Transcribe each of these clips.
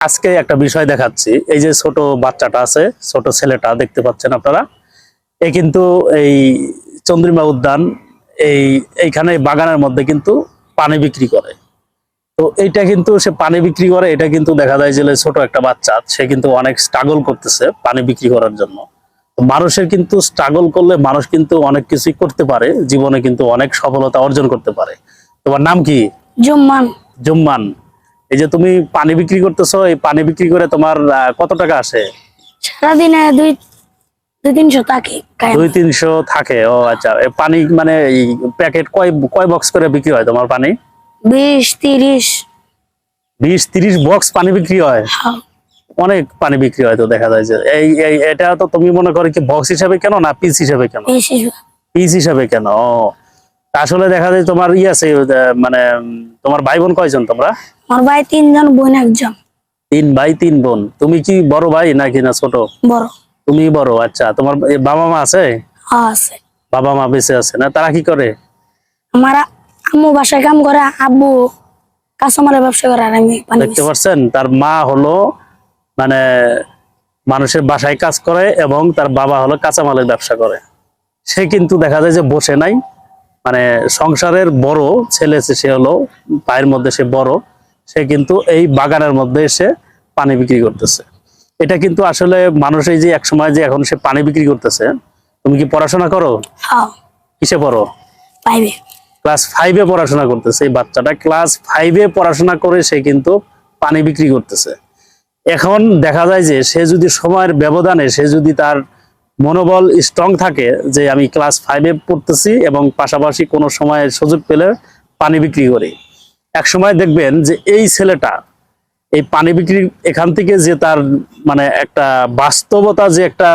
আজকে একটা বিষয় দেখাচ্ছি। এই যে ছোট বাচ্চাটা আছে ছোট ছেলেটা দেখতে পাচ্ছেন আপনারা? এ কিন্তু এই চন্দ্রিমা উদ্যান এই এইখানে বাগানের মধ্যে কিন্তু পানি বিক্রি করে। তো এইটা কিন্তু সে পানি বিক্রি করে এটা কিন্তু দেখা যায় যে ছোট একটা বাচ্চা সে কিন্তু অনেক স্ট্রাগল করতেছে পানি বিক্রি করার জন্য। মানুষের কিন্তু স্ট্রাগল করলে মানুষ কিন্তু অনেক কিছুই করতে পারে জীবনে কিন্তু অনেক সফলতা অর্জন করতে পারে। তোমার নাম কি? জুম্মান। জুম্মান। এই যে তুমি পানি বিক্রি করতেছো এই পানি বিক্রি করে তোমার কত টাকা আসে? সারাদিনে দুই দুই তিনশো থাকে দুই তিনশো থাকে ও আচ্ছা। পানি মানে প্যাকেট কয় কয় বক্স করে বিক্রি হয় তোমার পানি? বিশ তিরিশ। বিশ তিরিশ বক্স পানি বিক্রি হয়? হ্যাঁ, অনেক পানি বিক্রি হয় তো দেখা যায় যে এই এটা তো তুমি মনে করো কি বক্স হিসাবে কেন না পিস হিসাবে কেন? পিস হিসাবে কেন? ও আসলে দেখা যায় তোমার ই আছে মানে তোমার ভাই বোন কয়জন তোমরা? আমার ভাই তিনজন বোন একজন। তিন ভাই তিন বোন। তুমি কি বড় ভাই নাকি না ছোট? বড়। তুমি বড় আচ্ছা। তোমার বাবা মা আছে? হ্যাঁ, আছে। বাবা মা বেঁচে আছে না? তারা কি করে? আমার আম্মু বাসায় কাম করে আব্বু কাঁচামালের ব্যবসা করে আর আমি দেখতে। পাচ্ছেন? তার মা হলো মানে মানুষের বাসায় কাজ করে এবং তার বাবা হলো কাঁচামালের ব্যবসা করে। সে কিন্তু দেখা যায় যে বসে নাই। মানে সংসারের বড় ছেলে সে- হলো পায়ের মধ্যে সে বড় সে কিন্তু এই বাগানের মধ্যে এসে পানি বিক্রি করতেছে। এটা কিন্তু আসলে মানুষ এই যে এক সময় যে এখন সে পানি বিক্রি করতেছে তুমি কি পড়াশোনা করো? হ্যাঁ। কিসে পড়ো? ক্লাস ফাইভে পড়াশোনা করতেছে এই বাচ্চাটা। ক্লাস ফাইভে পড়াশোনা করে সে কিন্তু পানি বিক্রি করতেছে। এখন দেখা যায় যে সে যদি সময়ের ব্যবধানে সে যদি তার মনোবল স্ট্রং থাকে যে আমি ক্লাস ফাইভে পড়তেছি এবং পাশাপাশি কোনো সময় সুযোগ পেলে পানি বিক্রি করি। এক সময় দেখবেন যে এই ছেলেটা এই পানি বিক্রি এখান থেকে যে তার মানে একটা বাস্তবতা যে একটা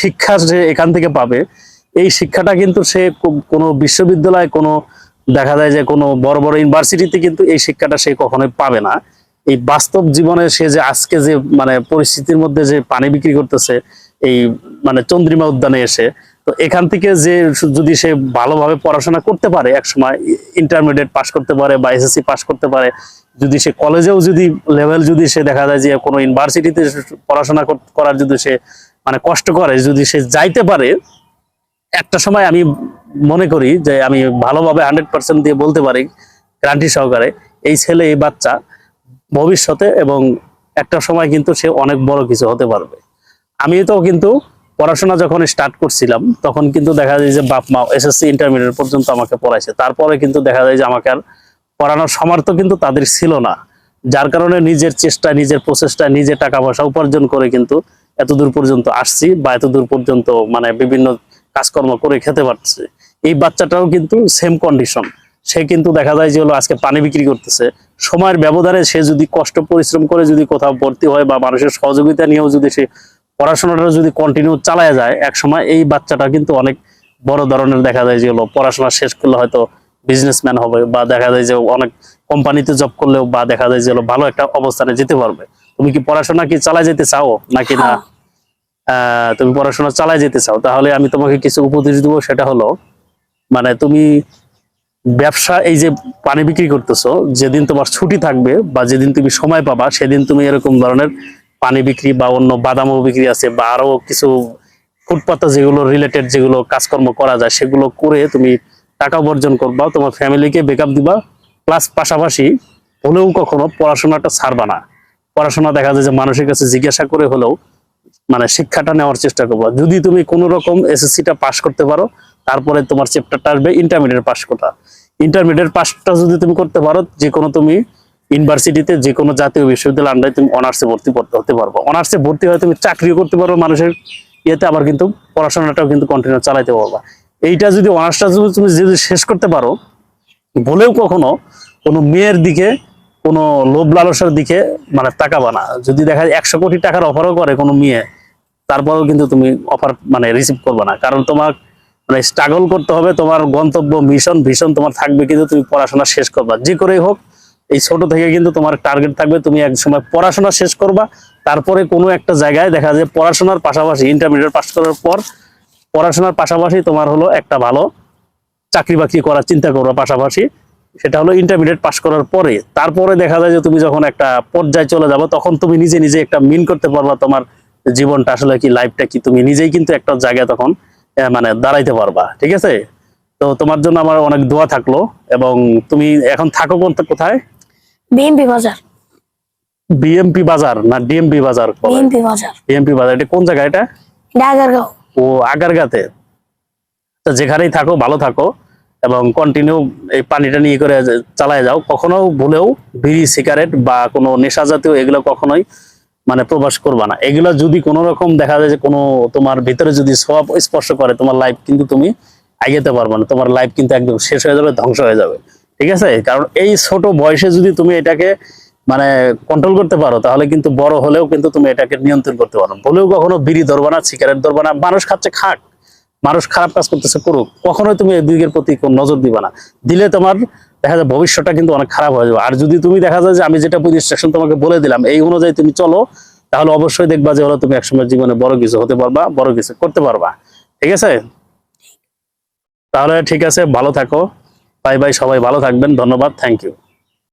শিক্ষা সে এখান থেকে পাবে, এই শিক্ষাটা কিন্তু সে কোনো বিশ্ববিদ্যালয়, কোনো দেখা যায় যে কোনো বড় বড় ইউনিভার্সিটিতে কিন্তু এই শিক্ষাটা সে কখনোই পাবে না। এই বাস্তব জীবনে সে যে আজকে যে মানে পরিস্থিতির মধ্যে যে পানি বিক্রি করতেছে এই মানে চন্দ্রিমা উদ্যানে এসে, তো এখান থেকে যে যদি সে ভালোভাবে পড়াশোনা করতে পারে এক সময় ইন্টারমিডিয়েট পাশ করতে পারে বা এসএসসি পাশ করতে পারে, যদি সে কলেজেও যদি লেভেল যদি সে দেখা যায় যে কোনো ইউনিভার্সিটিতে পড়াশোনা করার যদি সে মানে কষ্ট করে, যদি সে যাইতে পারে, একটা সময় আমি মনে করি যে আমি ভালোভাবে হান্ড্রেড পার্সেন্ট দিয়ে বলতে পারি গ্রান্টি সহকারে, এই ছেলে, এই বাচ্চা ভবিষ্যতে এবং একটা সময় কিন্তু সে অনেক বড় কিছু হতে পারবে। আমি তো কিন্তু পড়াশোনা যখন স্টার্ট করছিলাম, তখন কিন্তু দেখা যায় যে বাপ মা এসএসসি ইন্টারমিডিয়েট পর্যন্ত আমাকে পড়াইছে। তারপরে কিন্তু দেখা যায় যে আমাকে আর পড়ানোর সামর্থ্য কিন্তু তাদের ছিল না। যার কারণে নিজের চেষ্টা, নিজের প্রচেষ্টা, নিজে টাকা পয়সা উপার্জন করে কিন্তু এতদূর পর্যন্ত আসছি বা এতদূর পর্যন্ত মানে বিভিন্ন কাজকর্ম করে খেতে পারছে এই বাচ্চাটাও কিন্তু সেম কন্ডিশন সে কিন্তু দেখা যায় যে হলো আজকে পানি বিক্রি করতেছে। সময়ের ব্যবধানে সে যদি কষ্ট, পরিশ্রম করে যদি কোথাও ভর্তি হয় বা মানুষের সহযোগিতা নিয়েও যদি সে পড়াশোনাটা যদি কন্টিনিউ চালায় যায় এক সময় এই বাচ্চাটা কিন্তু অনেক বড় ধরনের দেখা যায় যে হলো পড়াশোনা শেষ করলে হয়তো বিজনেসম্যান হবে বা দেখা যায় যে অনেক কোম্পানিতে জব করলেও বা দেখা যায় যে ভালো একটা অবস্থানে যেতে পারবে তুমি কি পড়াশোনা কি চালায় যেতে চাও নাকি না হ্যাঁ। তুমি পড়াশোনা চালায় যেতে চাও তাহলে আমি তোমাকে কিছু উপদেশ দেবো সেটা হলো মানে তুমি ব্যবসা এই যে পানি বিক্রি করতেছো যেদিন তোমার ছুটি থাকবে বা যেদিন তুমি সময় পাবা সেদিন তুমি এরকম ধরনের পানি বিক্রি বা অন্য বাদামও বিক্রি আছে বা আরও কিছু ফুটপাতে যেগুলো রিলেটেড যেগুলো কাজকর্ম করা যায়, সেগুলো করে তুমি টাকা উপার্জন করবা, তোমার ফ্যামিলিকে বেকআপ দিবা প্লাস পাশাপাশি হলেও কখনো পড়াশোনাটা ছাড়বা না। পড়াশোনা দেখা যায় যে মানুষের কাছে জিজ্ঞাসা করে হলেও মানে শিক্ষাটা নেওয়ার চেষ্টা করবা। যদি তুমি কোনো রকম এসএসসিটা পাশ করতে পারো, তারপরে তোমার চ্যাপ্টারটা আসবে ইন্টারমিডিয়েট পাস করা ইন্টারমিডিয়েট পাসটা যদি তুমি করতে পারো যে কোনো তুমি ইউনিভার্সিটিতে যে কোনো জাতীয় বিশ্ববিদ্যালয় আন্ডারে তুমি অনার্সে ভর্তি হতে পারব। অনার্সে ভর্তি হয়ে তুমি চাকরিও করতে পারো মানুষের ইয়েতে, আবার কিন্তু পড়াশোনাটাও কিন্তু কন্টিনিউ চালাইতে পারবা। এইটা যদি অনার্সটা যদি তুমি যদি শেষ করতে পারো বলেও কখনো কোনো মেয়ের দিকে, কোনো লোভ লালসার দিকে মানে তাকাবা না। যদি দেখা যায় একশো কোটি টাকার অফারও করে কোনো মেয়ে, তারপরেও কিন্তু তুমি অফার মানে রিসিভ করবে না। কারণ তোমার মানে স্ট্রাগল করতে হবে, তোমার গন্তব্য মিশন ভীষণ তোমার থাকবে, কিন্তু তুমি পড়াশোনা শেষ করবা। যে করেই হোক এই ছোট থেকে কিন্তু তোমার টার্গেট থাকবে, তুমি এক সময় পড়াশোনা শেষ করবা, তারপরে কোনো একটা জায়গায় দেখা যায় পড়াশোনার পাশাপাশি ইন্টারমিডিয়েট পাস করার পর পড়াশোনার পাশাপাশি তোমার হলো একটা ভালো চাকরি বাকরি করার চিন্তা করবা পাশাপাশি। সেটা হলো ইন্টারমিডিয়েট পাশ করার পরে, তারপরে দেখা যায় যে তুমি যখন একটা পর্যায়ে চলে যাব, তখন তুমি নিজে নিজে একটা মিন করতে পারবা তোমার জীবনটা আসলে কি লাইফটা কি, তুমি নিজেই কিন্তু একটা জায়গায় তখন মানে দাঁড়াইতে পারবা, ঠিক আছে? তো তোমার জন্য আমার অনেক দোয়া থাকল, এবং তুমি এখন থাকো কোথায়? বিএমপি বাজার। বিএমপি বাজার না ডিএমপি বাজার বিএমপি বাজার। বিএমপি বাজার এটা কোন জায়গা এটা? ডাগারগাঁও ও আগারগাতে। তো যেখানেই থাকো ভালো থাকো এবং কন্টিনিউ এই পানিটা নিয়ে করে চালায় যাও। কখনো ভুলেও বিড়ি সিগারেট বা কোনো নেশা জাতীয় এগুলো কখনোই মানে প্রবাস করবা না। এগুলো যদি কোনো রকম দেখা যায় যে কোনো তোমার ভিতরে যদি সব স্পর্শ করে তোমার লাইফ কিন্তু তুমি আগাতে পারবে না। তোমার লাইফ কিন্তু একদম শেষ হয়ে যাবে ধ্বংস হয়ে যাবে। ঠিক আছে? কারণ এই ছোট বয়সে যদি তুমি এটাকে মানে কন্ট্রোল করতে পারো তাহলে কিন্তু বড় হলেও কিন্তু তুমি এটাকে নিয়ন্ত্রণ করতে পারো। বলেও কখনো বিড়ি ধরবা না সিগারেট ধরবা না মানুষ খাচ্ছে খাক। মানুষ খারাপ কাজ করতেছে করুক। কখনোই তুমি এদিকের প্রতি কোন নজর দিবা না। দিলে তোমার দেখা যায় ভবিষ্যৎটা কিন্তু অনেক খারাপ হয়ে যাবে। আর যদি তুমি দেখা যায় যে আমি যেটা ইনস্ট্রাকশন তোমাকে বলে দিলাম এই অনুযায়ী তুমি চলো তাহলে অবশ্যই দেখবা যে হলো তুমি একসময় জীবনে বড় কিছু হতে পারবা বড় কিছু করতে পারবা। ঠিক আছে? তাহলে ঠিক আছে ভালো থাকো। বাই বাই সবাই ভালো থাকবেন ধন্যবাদ থ্যাংক ইউ।